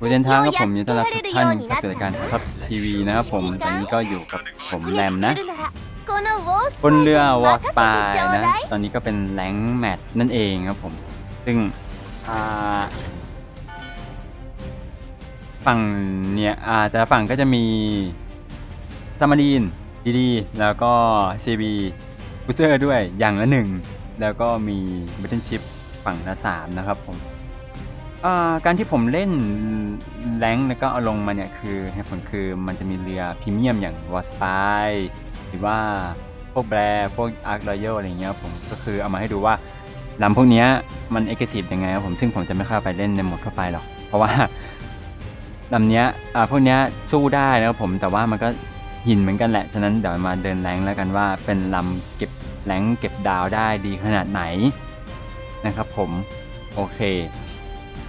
ผู้เดินทางครัผมยินต้อนรับทุกท่านเข้าสู่รายการทับทีวีนะครับผมตอนนี้ก็อยู่กับผมแรมนะบนเรือวอสปายนะตอนนี้ก็เป็นแรงแมทนั่นเองครับผมซึ่งฝั่งเนี่ยอาแต่ฝั่งก็จะมีซามารีนดีๆแล้วก็ CB บูเซอร์ด้วยอย่างละหนึ่งแล้วก็มีบัตเทิลชิพฝั่งละสามนะครับผม การที่ผมเล่นแรงแล้วก็เอาลงมาเนี่ยคือเหตุผลคือมันจะมีเรือพรีเมียมอย่างวอสปายหรือว่าพวกแบร์พวกอาร์ครอยัลอะไรเงี้ยผมก็คือเอามาให้ดูว่าลำพวกเนี้ยมันเอ็กซ์ซีฟยังไงครับผมซึ่งผมจะไม่เข้าไปเล่นในหมดทั่วไปหรอก เพราะว่าลำเนี้ยอ่าพวกเนี้ยสู้ได้นะครับผมแต่ว่ามันก็หินเหมือนกันแหละ ฉะนั้นเดี๋ยวมาเดินแรงแล้วกันว่าเป็นลำเก็บแรงเก็บดาวได้ดีขนาดไหนนะครับผมโอเค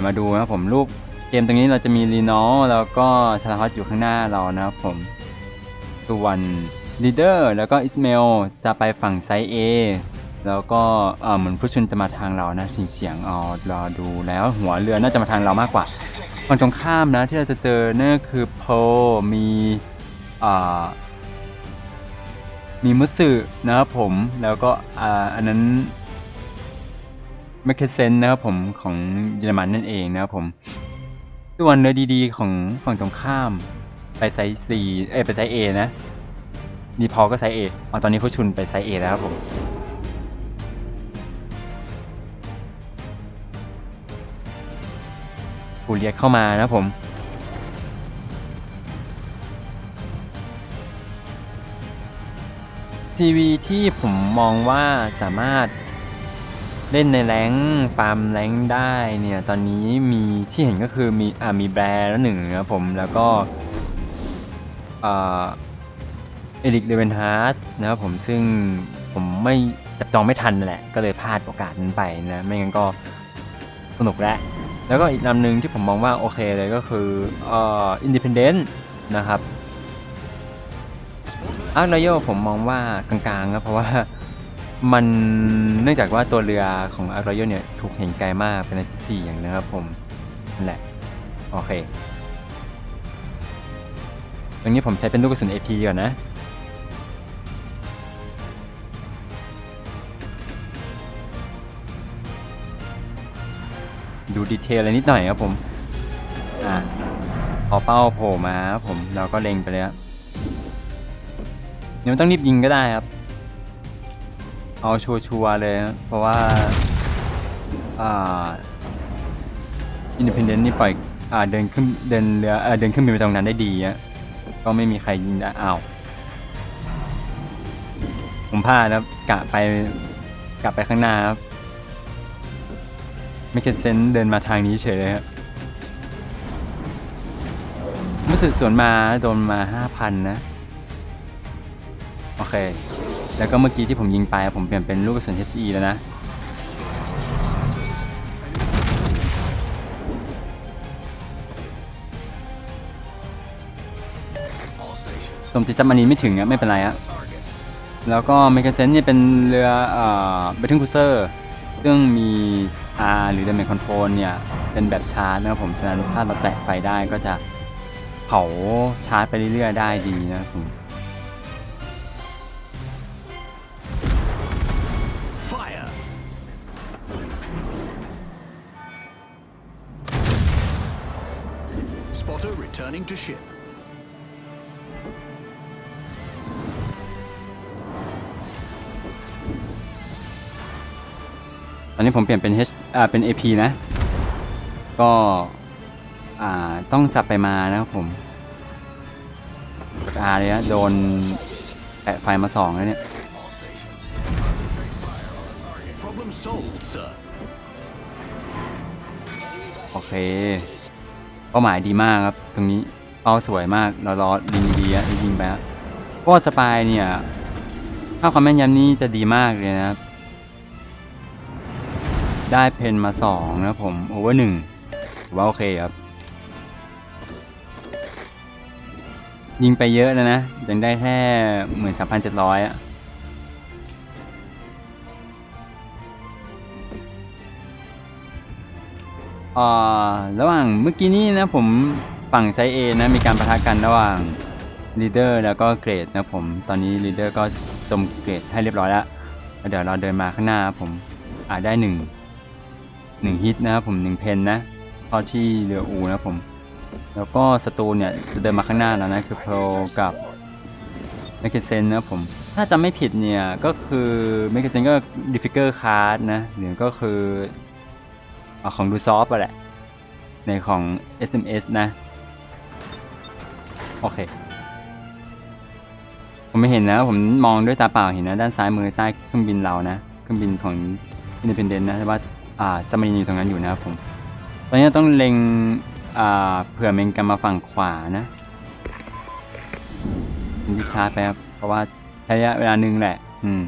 มาดูนะผมรูปเกมตรงนี้เราจะมีรีนอลแล้วก็ชาลาฮอตอยู่ข้างหน้าเรานะครับผมส่วนลีเดอร์แล้วก็อิสเมลจะไปฝั่งไซส์ A แล้วก็เออเหมือนฟุชุนจะมาทางเรานะเสียงเสียงเอารอดูแล้วหัวเรือน่าจะมาทางเรามากกว่าฝั่งตรงข้ามนะที่เราจะเจอนั่นก็คือโพมีอ่ามีมุสึนะครับผมแล้วก็อ่าอันนั้น แมคเคเซนนะครับผมของเยอรมันนั่นเองนะครับผมส่วนเรือดีๆ ของฝั่งตรงข้าม ไปไซส์ C เอ้ไปไซส์ A นะดีพอก็ไซส์ A อ๋อตอนนี้เขาชุนไปไซส์ A แล้วครับผมผู้เรียกเข้ามานะครับผมทีวีที่ผมมองว่าสามารถ เล่นในแรงฟาร์มแรงได้เนี่ย ตอนนี้มีที่เห็นก็คือมีอ่ามีแบร์แล้วหนึ่งนะผมแล้วก็อ่าเอริกเดเวนฮาร์ดนะครับผมซึ่งผมไม่จับจองไม่ทันนั่นแหละ ก็เลยพลาดโอกาสนั้นไปนะ ไม่งั้นก็สนุกแล้วแล้วก็อีกลำหนึ่งที่ผมมองว่าโอเคเลยก็คือเอ่ออินดิพ n เดนต์นะครับอาร์ครอยัลผมมองว่ากลางๆนะเพราะว่า มันเนื่องจากว่าตัวเรือของอารอยเนี่ยถูกเห็นไกลมากเป็นอันที่สี่อย่างนะครับผมนั่นแหละ โอเค ตรงนี้ผมใช้เป็นลูกกระสุน AP ก่อนนะ ดูดีเทลอะไรนิดหน่อยครับผม อ่าพอเป้าโผล่มาครับผมเราก็เล็งไปเลยครับเดี๋ยวไม่ต้องรีบยิงก็ได้ครับ เอาชัวร์ๆเลยนะเพราะว่าอ่าอินดิพ n เดนต์นี่ปล่อยอ่าเดินขึ้นเดินเรือเออเดินขึ้นไปตรงนั้นได้ดีอะก็ไม่มีใครยิงได้อ้าวผมพลาดนะครับกะไปกะไปข้างหน้าครับไม่เก็ตเซนเดินมาทางนี้เฉยเลยครับรู้สึกสวนมาโดนมา 5,000 นะ โอเค แล้วก็เมื่อกี้ที่ผมยิงไปผมเปลี่ยนเป็นลูกกระสุน HE แล้วนะสมติดซับมารีนไม่ถึงอะไม่เป็นไรอะแล้วก็เมกาเซนเนี่ยเป็นเรือเอ่อเบทเทิลคูเซอร์ซึ่งมี R หรือ Damage Control เนี่ย เป็นแบบชาร์จนะครับผม ฉะนั้นถ้าเราแตะไฟได้ก็จะเผาชาร์จไปเรื่อยๆได้ดีนะครับผม Spotter returning to ship. ตอนนี้ผมเปลี่ยนเป็น H อ่าเป็น AP นะ ก็ อ่า ต้องสับไปมานะครับผมกด R เลยนะโดนแปะไฟมาสองแล้วเนี่ย Problem solved, sir. โอเค เป้าหมายดีมากครับ ตรงนี้เป้าสวยมากเรารอลิงดีๆอะยิงไปครับเพราะว่าสปายเนี่ยถ้าความแม่นยำนี้จะดีมากเลยนะครับ ได้เพนมาสองนะผมโอเวอร์หนึ่งว่าโอเคครับ ยิงไปเยอะแล้วนะยังได้แค่หมื่นสามพันเจ็ดร้อยอะ ระหว่างเมื่อกี้นี้นะผมฝั่งไซเอนะมีการประทะกันระหว่างลีดเดอร์แล้วก็เกรดนะผมตอนนี้ลีดเดอร์ก็จมเกรดให้เรียบร้อยแล้วเดี๋ยวเราเดินมาข้างหน้าผมอาจได้หนึ่งหนึ่งฮิตนะครับผมหนึ่งเพนนะเข้าที่เรืออูนะผม แล้วก็ศัตรูเนี่ยจะเดินมาข้างหน้าแล้วนะคือเพกับเมคเซนนะผมถ้าจำไม่ผิดเนี่ยก็คือเมคเซนก็ดิฟิเกอร์คาร์ดนะหรือก็คือ อของดูซอฟอะแหละ ในของ SMS นะ โอเค ผมไม่เห็นนะ ผมมองด้วยตาเปล่าเห็นนะ ด้านซ้ายมือใต้เครื่องบินเรานะ เครื่องบินของ Independent นะแต่ว่าอ่าสมารีนอยู่ตรงนั้นอยู่นะครับผม ตอนนี้ต้องเล็งอ่าเผื่อเมงกันมาฝั่งขวานะมันดิชาร์จไปครับ เพราะว่าใช้ระยะเวลาหนึ่งแหละ อืม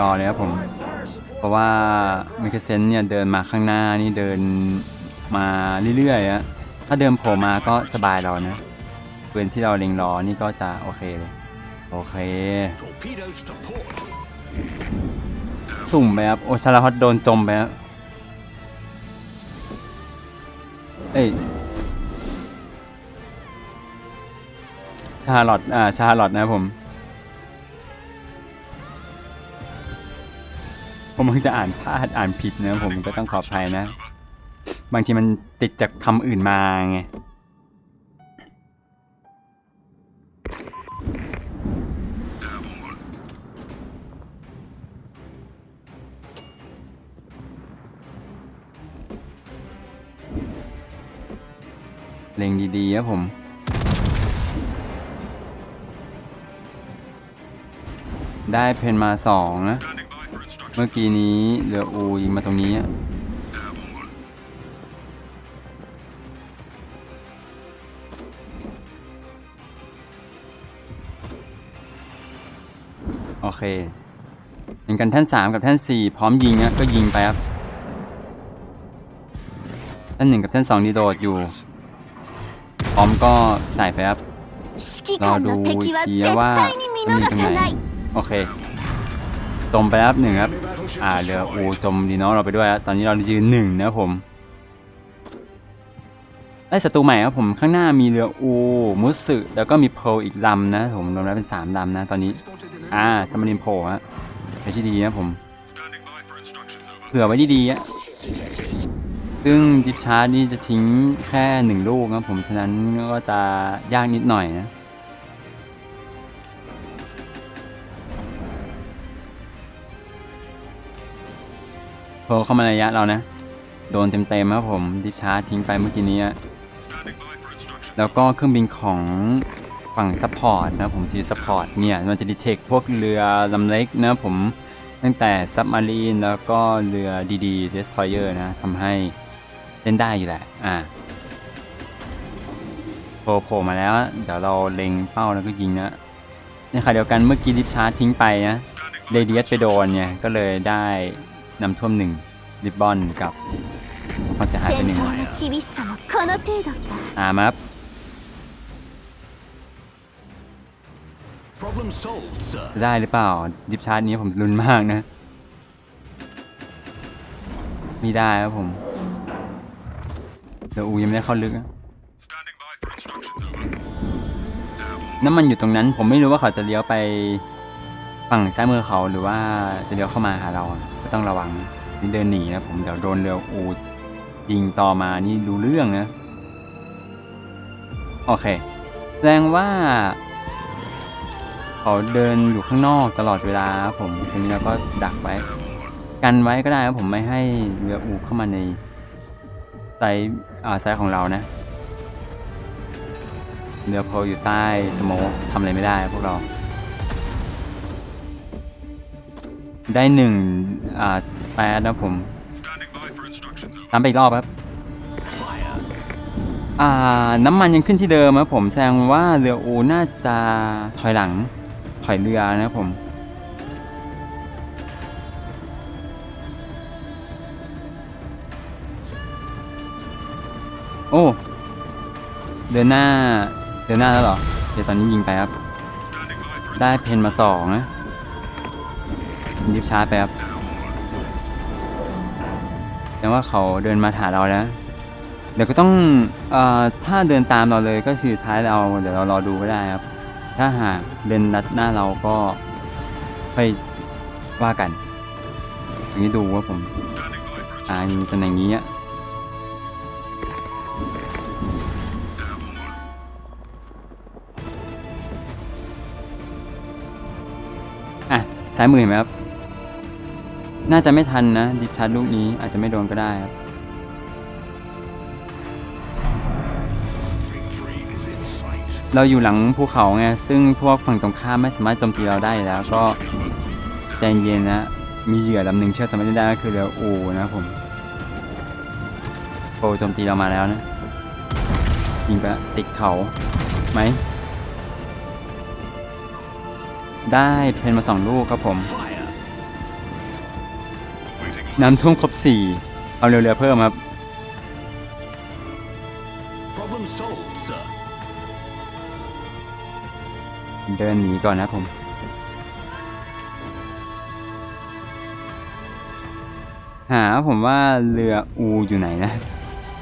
รอเลยครับผม เพราะว่ามิเคเซนเนี่ยเดินมาข้างหน้านี่เดินมาเรื่อยๆอะถ้าเดินโผล่มาก็สบายเรานะปืนที่เราเล็งรอนี่ก็จะโอเคเลย โอเค สุ่มไปครับ โอชาลาฮอตโดนจมไปครับเอ้ยชาลอตอ่าชาลอตนะครับผม ผมมักจะอ่านพลาดอ่านผิดนะผมก็ต้องขออภัยนะ บางทีมันติดจากคำอื่นมาไงเล็งดีๆครับผมได้เพนมาสองนะ เมื่อกี้นี้เรืออูยิงมาตรงนี้อะโอเคเห็นกันท่านสามกับท่านสี่พร้อมยิงอะก็ยิงไปครับท่านหนึ่งกับท่านสองดีโดดอยู่ พร้อมก็ใส่ไปครับรอดูทีว่ามีตรงไหนโอเคตรงไปครับหนึ่งครับ อ่าเรืออูจมดีเนาะเราไปด้วยครับตอนนี้เรายืนหนึ่งนะผมได้ศัตรูใหม่ครับผมข้างหน้ามีเรืออูมุสึแล้วก็มีเพลอีกลำนะผมรวมแล้วเป็นสามลำนะตอนนี้อ่าสมารินโผล่ฮะไปที่ดีนะผมเผื่อไว้ดีๆอะซึ่งจิบชาร์จนี่จะทิ้งแค่หนึ่งลูกนะผมฉะนั้นก็จะยากนิดหน่อยนะ ล่เข้ามาระยะเรานะ โดนเต็มๆครับผมดิฟชาร์จทิ้งไปเมื่อกี้นี้ แล้วก็เครื่องบินของฝั่งซัพพอร์ตนะผมซีซัพพอร์ตเนี่ย มันจะดีเทคพวกเรือลำเล็กนะผมตั้งแต่ซับมารีนแล้วก็เรือดีๆเดสทอยเออร์นะทำให้เล่นได้อยู่แหละ อ่าโผล่โผล่มาแล้ว เดี๋ยวเราเล็งเป้าแล้วก็ยิงนะในขณะเดียวกันเมื่อกี้ดิฟชาร์จทิ้งไปนะเรเดียสไปโดนเนี่ย ก็เลยได้ น้ำท่วมหนึ่งริบบอนกับความเสียหายไปหนึ่งอามับ จะได้หรือเปล่ายิบชาร์ตนี้ผมรุนมากนะไม่ได้ครับผมเดี๋ยวอูยังไม่ได้เข้าลึกนะน้ำมันอยู่ตรงนั้น ผมไม่รู้ว่าเขาจะเลี้ยวไป ฝั่งซ้ายมือเขาหรือว่าจะเลี้ยวเข้ามาหาเราก็ต้องระวังนี่เดินหนีนะผมเดี๋ยวโดนเรืออูยิงต่อมานี่รู้เรื่องนะโอเค แสดงว่า เขาเดินอยู่ข้างนอกตลอดเวลาผมทีนี้เราก็ดักไว้ กันไว้ก็ได้ครับผมไม่ให้เรืออูเข้ามาในไซส์อ่าไซส์ของเรานะเรือโพลอยู่ใต้สโมทำอะไรไม่ได้พวกเรา ได้หนึ่งอ่าสแปดนะผมตามไปอีกรอบครับ Fire. อ่า น้ำมันยังขึ้นที่เดิมครับผมแสดงว่าเรืออูน่าจะถอยหลัง ถอยเรือนะครับผมโอ้ เดินหน้า เดินหน้าแล้วเหรอ เดี๋ยวตอนนี้ยิงไปครับ ได้เพนมาสองนะ รีบชาร์จไปครับ แต่ว่าเขาเดินมาหาเราแล้ว เดี๋ยวก็ต้องเอ่อถ้าเดินตามเราเลยก็คือท้ายเราเดี๋ยวเรารอดูก็ได้ครับ ถ้าหากเดินนัดหน้าเราก็ค่อยว่ากันอย่างนี้ดูว่าผมอ่ายิงเป็นอย่างนี้อะอะซ้ายมือเห็นไหมครับ น่าจะไม่ทันนะดิชัดลูกนี้อาจจะไม่โดนก็ได้ครับเราอยู่หลังภูเขาไงซึ่งพวกฝั่งตรงข้ามไม่สามารถโจมตีเราได้แล้วก็ใจเย็นนะ มีเหยื่อลำหนึ่งเชื่อสามารถได้ก็คือเรืออูนะผมโปรโจมตีเรามาแล้วนะยิงไปติดเขาไหม ได้เพนมาสองลูกครับผม Fire. น้ำท่วมครบสี่เอาเรือเรือเพิ่มครับ Problem solved, sir. เดินหนีก่อนนะครับผม หาผมว่าเรืออูอยู่ไหนนะ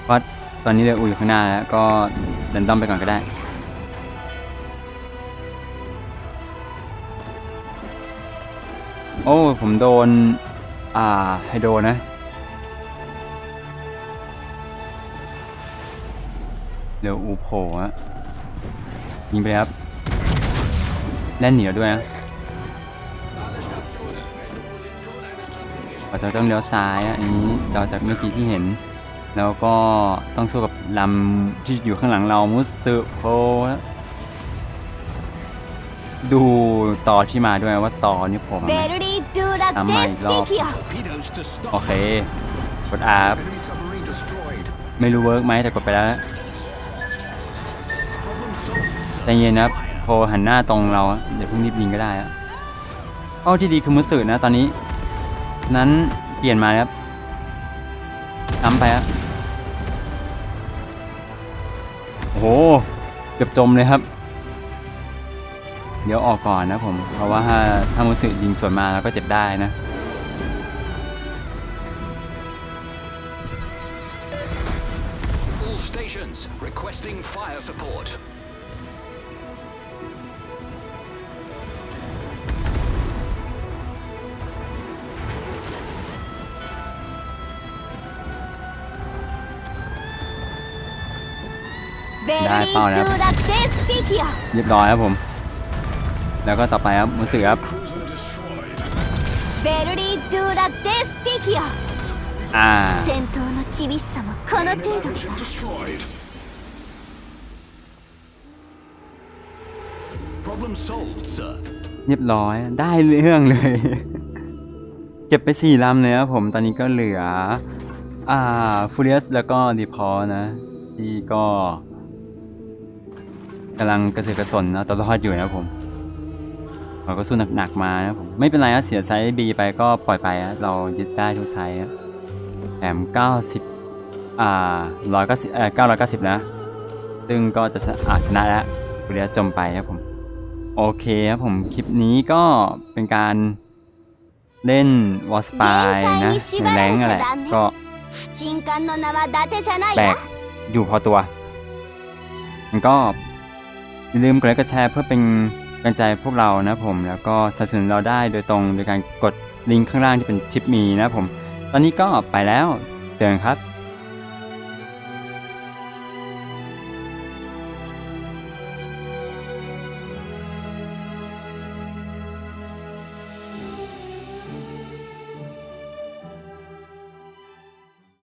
เพราะตอนนี้เรืออูอยู่ข้างหน้าแล้ว ก็เดินต้อมไปก่อนก็ได้ โอ้ ผมโดน อ่าไฮโดนะ เดี๋ยวอูโผล่ฮะยิงไปครับ แล่นหนีแล้วด้วยนะเราจะต้องเลี้ยวซ้ายอันนี้เราจากเมื่อกี้ที่เห็น แล้วก็ต้องสู้กับลำที่อยู่ข้างหลังเรามุสึโผล่ดูต่อที่มาด้วยว่าต่อนี่ผมเบ ทำใหม่รอบ โอเค กดอาร์ไม่รู้เวิร์กไหมแต่กดไปแล้วใจเย็นนะโคหันหน้าตรงเราเดี๋ยวพรุ่งนี้ยิงก็ได้เอ้ที่ดีคือมือสื่อนะตอนนี้ นั้นเปลี่ยนมาครับทำไปครับโอ้โห เกือบจมเลยครับ เดี๋ยวออกก่อนนะผม เพราะว่าถ้าถ้ามุสึยิงสวนมาแล้วก็เจ็บได้นะได้เป้าแล้วเรียบร้อยครับผม แล้วก็ต่อไปครับมุสึครับ Cruiser destroyed. ベルリー・ドゥーラ・デスピキア อ่า 戦闘の厳しさもこの程度 Ship destroyed. Problem solved, sir. เรียบร้อยได้เรื่องเลย เก็บไปสี่ลำเลยครับผมตอนนี้ก็เหลือ อ่าฟูเรียสแล้วก็ดีพอนะ ที่ก็กำลังกระเสือกกระสนนะตัวรอดอยู่นะครับผม เาก็สู้หนักๆมานะผมไม่เป็นไรนะเสียไซส์บีไปก็ปล่อยไปนะเรายึดได้ทุกไซส์แถมเก้าสิบอ่าร้อยเก้าสิบเอ่อเก้าร้อยเก้าสิบนะ ซึ่งก็จะอะชนะแล้วเรียจมไปครับผม โอเคครับผมคลิปนี้ก็เป็นการเล่นวอสปายนะแรงอะไรก็แบกอยู่พอตัว มันก็ลืมกดไลค์กดแชร์เพื่อเป็น กันใจพวกเรานะผมแล้วก็สนับสนุนเราได้โดยตรงโดยการกดลิงก์ข้างล่างที่เป็นชิปมีนะผม ตอนนี้ก็ไปแล้วเจอกันครับ